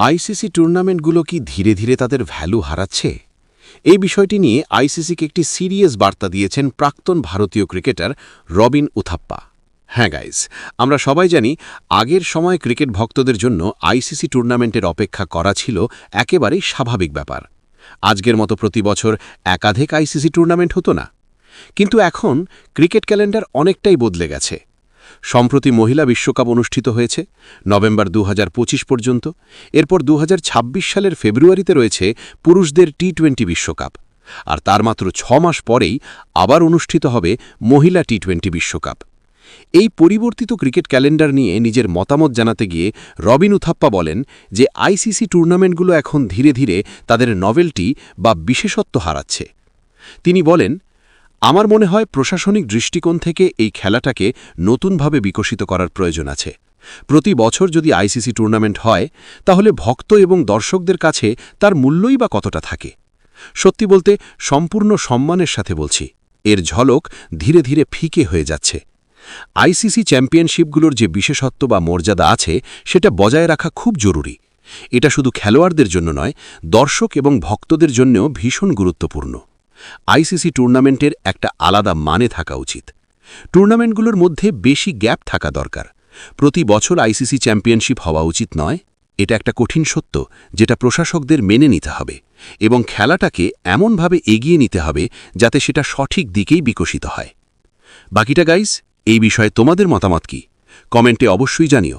ICC টুর্নামেন্টগুলো কি ধীরে ধীরে তাদের ভ্যালু হারাচ্ছে? এই বিষয়টি নিয়ে আইসিসিকে একটি সিরিয়াস বার্তা দিয়েছেন প্রাক্তন ভারতীয় ক্রিকেটার রবিন উথাপ্পা। হ্যাঁ গাইজ আমরা সবাই জানি আগের সময় ক্রিকেট ভক্তদের জন্য আইসিসি টুর্নামেন্টের অপেক্ষা করা ছিল একেবারেই স্বাভাবিক ব্যাপার। আজকের মতো প্রতি বছর একাধিক আইসিসি টুর্নামেন্ট হতো না। কিন্তু এখন ক্রিকেট ক্যালেন্ডার অনেকটাই বদলে গেছে। সম্প্রতি মহিলা বিশ্বকাপ অনুষ্ঠিত হয়েছে, নভেম্বর দু হাজার পঁচিশ পর্যন্ত। এরপর দু হাজার ছাব্বিশ সালের ফেব্রুয়ারিতে রয়েছে পুরুষদের টি টোয়েন্টি বিশ্বকাপ। আর তার মাত্র ছ মাস পরেই আবার অনুষ্ঠিত হবে মহিলা টি টোয়েন্টি বিশ্বকাপ। এই পরিবর্তিত ক্রিকেট ক্যালেন্ডার নিয়ে নিজের মতামত জানাতে গিয়ে রবিন উথাপ্পা বলেন যে আইসিসি টুর্নামেন্টগুলো এখন ধীরে ধীরে তাদের নভেলটি বা বিশেষত্ব হারাচ্ছে। তিনি বলেন আমার মনে হয় প্রশাসনিক দৃষ্টিকোণ থেকে এই খেলাটাকে নতুনভাবে বিকশিত করার প্রয়োজন আছে। প্রতি বছর যদি আইসিসি টুর্নামেন্ট হয়, তাহলে ভক্ত এবং দর্শকদের কাছে তার মূল্যই বা কতটা থাকে? সত্যি বলতে, সম্পূর্ণ সম্মানের সাথে বলছি, এর ঝলক ধীরে ধীরে ফিকে হয়ে যাচ্ছে। আইসিসি চ্যাম্পিয়নশিপগুলোর যে বিশেষত্ব বা মর্যাদা আছে, সেটা বজায় রাখা খুব জরুরি। এটা শুধু খেলোয়াড়দের জন্য নয়, দর্শক এবং ভক্তদের জন্যও ভীষণ গুরুত্বপূর্ণ। আইসিসি টুর্নামেন্টের একটা আলাদা মানে থাকা উচিত। টুর্নামেন্টগুলোর মধ্যে বেশি গ্যাপ থাকা দরকার। প্রতি বছর আইসিসি চ্যাম্পিয়নশিপ হওয়া উচিত নয়। এটা একটা কঠিন সত্য, যেটা প্রশাসকদের মেনে নিতে হবে এবং খেলাটাকে এমনভাবে এগিয়ে নিতে হবে যাতে সেটা সঠিক দিকেই বিকশিত হয়। বাকিটা গাইজ এই বিষয়ে তোমাদের মতামত কি? কমেন্টে অবশ্যই জানিও।